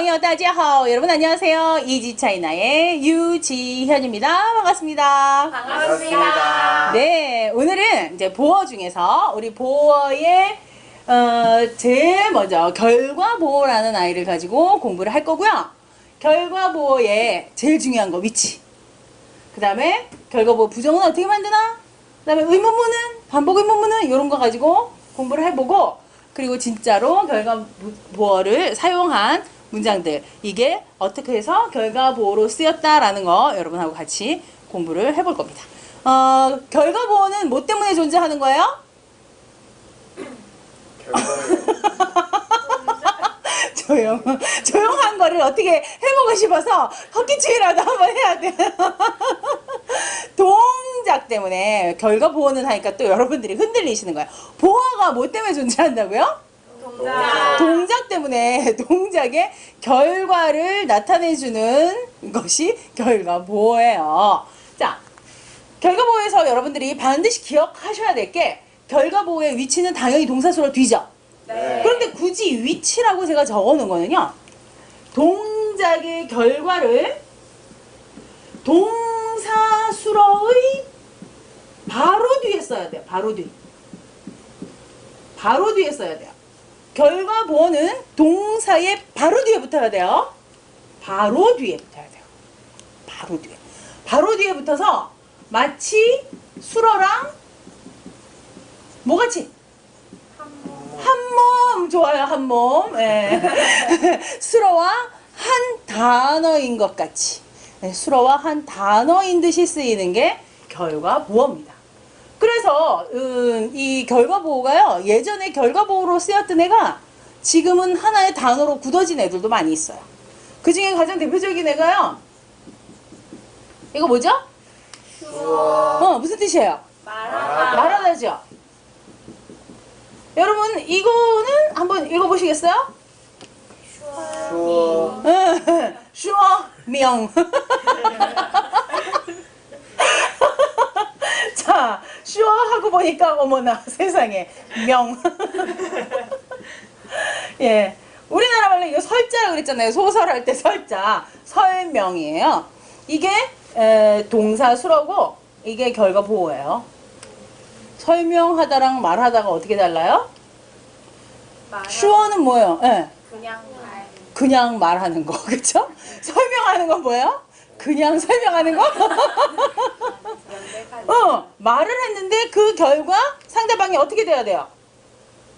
어, 여러분 안녕하세요. 이지차이나의 유지현입니다. 반갑습니다. 반갑습니다. 네, 오늘은 이제 보어 중에서 우리 보어의 어, 제일 먼저 결과 보어라는 아이를 가지고 공부를 할 거고요. 결과 보어의 제일 중요한 거 위치. 그 다음에 결과 보어 부정은 어떻게 만드나? 그 다음에 의문문은 반복 의문문은 이런 거 가지고 공부를 해보고 그리고 진짜로 결과 보어를 사용한 문장들 이게 어떻게 해서 결과 보어로 쓰였다라는 거 여러분하고 같이 공부를 해볼 겁니다. 어, 결과 보어는 뭐 때문에 존재하는 거예요? 조용, 조용한 거를 어떻게 해보고 싶어서 헛기침이라도 한번 해야 돼요. 동작 때문에 결과 보호는 하니까 또 여러분들이 흔들리시는 거예요. 보호가 뭐 때문에 존재한다고요? 동작. 때문에 동작의 결과를 나타내주는 것이 결과 보호예요. 자, 결과 보호에서 여러분들이 반드시 기억하셔야 될 게 결과 보호의 위치는 당연히 동사수로 뒤져. 네. 그런데 굳이 위치라고 제가 적어 놓은 거는요. 동작의 결과를 동사수로의 바로 뒤에 써야 돼요. 바로 뒤. 바로 뒤에 써야 돼요. 결과 보어는 동사의 바로 뒤에 붙어야 돼요. 바로 뒤에 붙어야 돼요. 바로 뒤에. 바로 뒤에 붙어서 마치 수로랑 뭐같이? 한몸 좋아요 한 몸. 예. 수로와 한 단어인 것 같이 예, 수로와 한 단어인 듯이 쓰이는 게 결과 보어입니다. 그래서 음, 이 결과 보호가요 예전에 결과 보호로 쓰였던 애가 지금은 하나의 단어로 굳어진 애들도 많이 있어요. 그 중에 가장 대표적인 애가요. 이거 뭐죠? 어 무슨 뜻이에요? 말하다. 말하다죠. 여러분 이거는 한번 읽어보시겠어요? 추워. 슈어 명. 자, 슈어 하고 보니까 어머나 세상에 명. 예. 우리나라 말로 이거 설자라고 그랬잖아요. 소설할 때 설자. 설명이에요. 이게 에, 동사 수로고 이게 결과 보호예요. 설명하다랑 말하다가 어떻게 달라요? 슈어는 뭐예요? 예. 그냥 말. 그냥 말하는 거, 그쵸? 설명하는 건 뭐예요? 그냥 설명하는 거? 어, 말을 했는데 그 결과 상대방이 어떻게 돼야 돼요?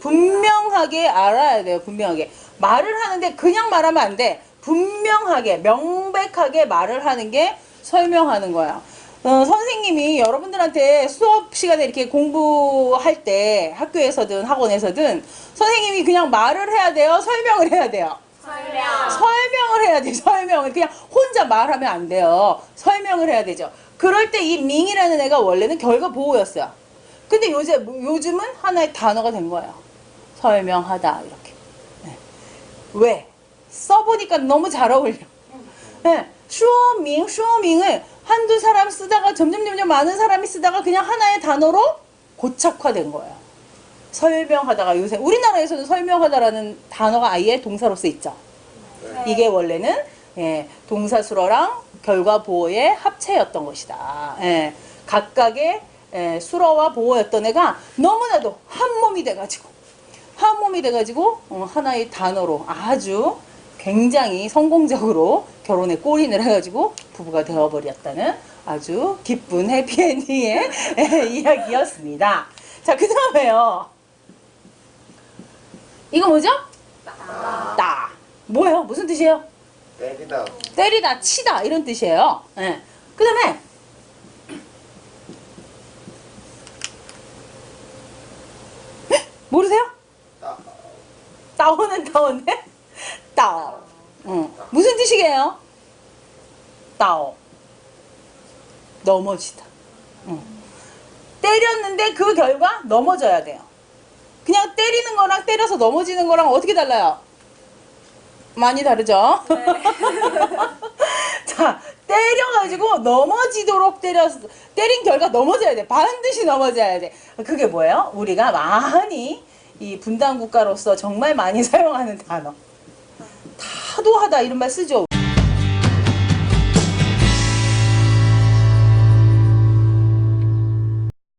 분명하게 알아야 돼요, 분명하게. 말을 하는데 그냥 말하면 안 돼. 분명하게, 명백하게 말을 하는 게 설명하는 거야. 어, 선생님이 여러분들한테 수업 시간에 이렇게 공부할 때 학교에서든 학원에서든 선생님이 그냥 말을 해야 돼요? 설명을 해야 돼요? 설명. 설명을 해야 돼 설명을 그냥 혼자 말하면 안 돼요 설명을 해야 되죠 그럴 때 이 밍이라는 애가 원래는 결과 보호였어요. 근데 요새 요즘은 하나의 단어가 된 거예요. 설명하다 이렇게. 네. 왜? 써보니까 너무 잘 어울려. 네. 슈어밍 슈어밍을 한두 사람 쓰다가 점점 점점 많은 사람이 쓰다가 그냥 하나의 단어로 고착화된 거예요. 설명하다가 요새 우리나라에서는 설명하다라는 단어가 아예 동사로 쓰 있죠. 이게 원래는 예, 동사수로랑 결과 보어의 합체였던 것이다. 예, 각각의 예, 수로와 보어였던 애가 너무나도 한 몸이 돼가지고 한 몸이 돼가지고 어, 하나의 단어로 아주 굉장히 성공적으로 결혼에 골인을 해가지고 부부가 되어버렸다는 아주 기쁜 해피엔딩의 예, 이야기였습니다. 자, 그 다음에요. 이거 뭐죠? 따. 뭐예요? 무슨 뜻이에요? 때리다. 때리다, 치다 이런 뜻이에요. 예. 그 다음에 모르세요? 따. 따오는 따오인데 따오. 응. 무슨 뜻이게요? 따오. 넘어지다. 응. 때렸는데 그 결과 넘어져야 돼요. 그냥 때리는 거랑 때려서 넘어지는 거랑 어떻게 달라요? 많이 다르죠? 자, 때려가지고 넘어지도록 때렸, 때린 결과 넘어져야 돼. 반드시 넘어져야 돼. 그게 뭐예요? 우리가 많이 이 분단 국가로서 정말 많이 사용하는 단어. 타도하다 이런 말 쓰죠.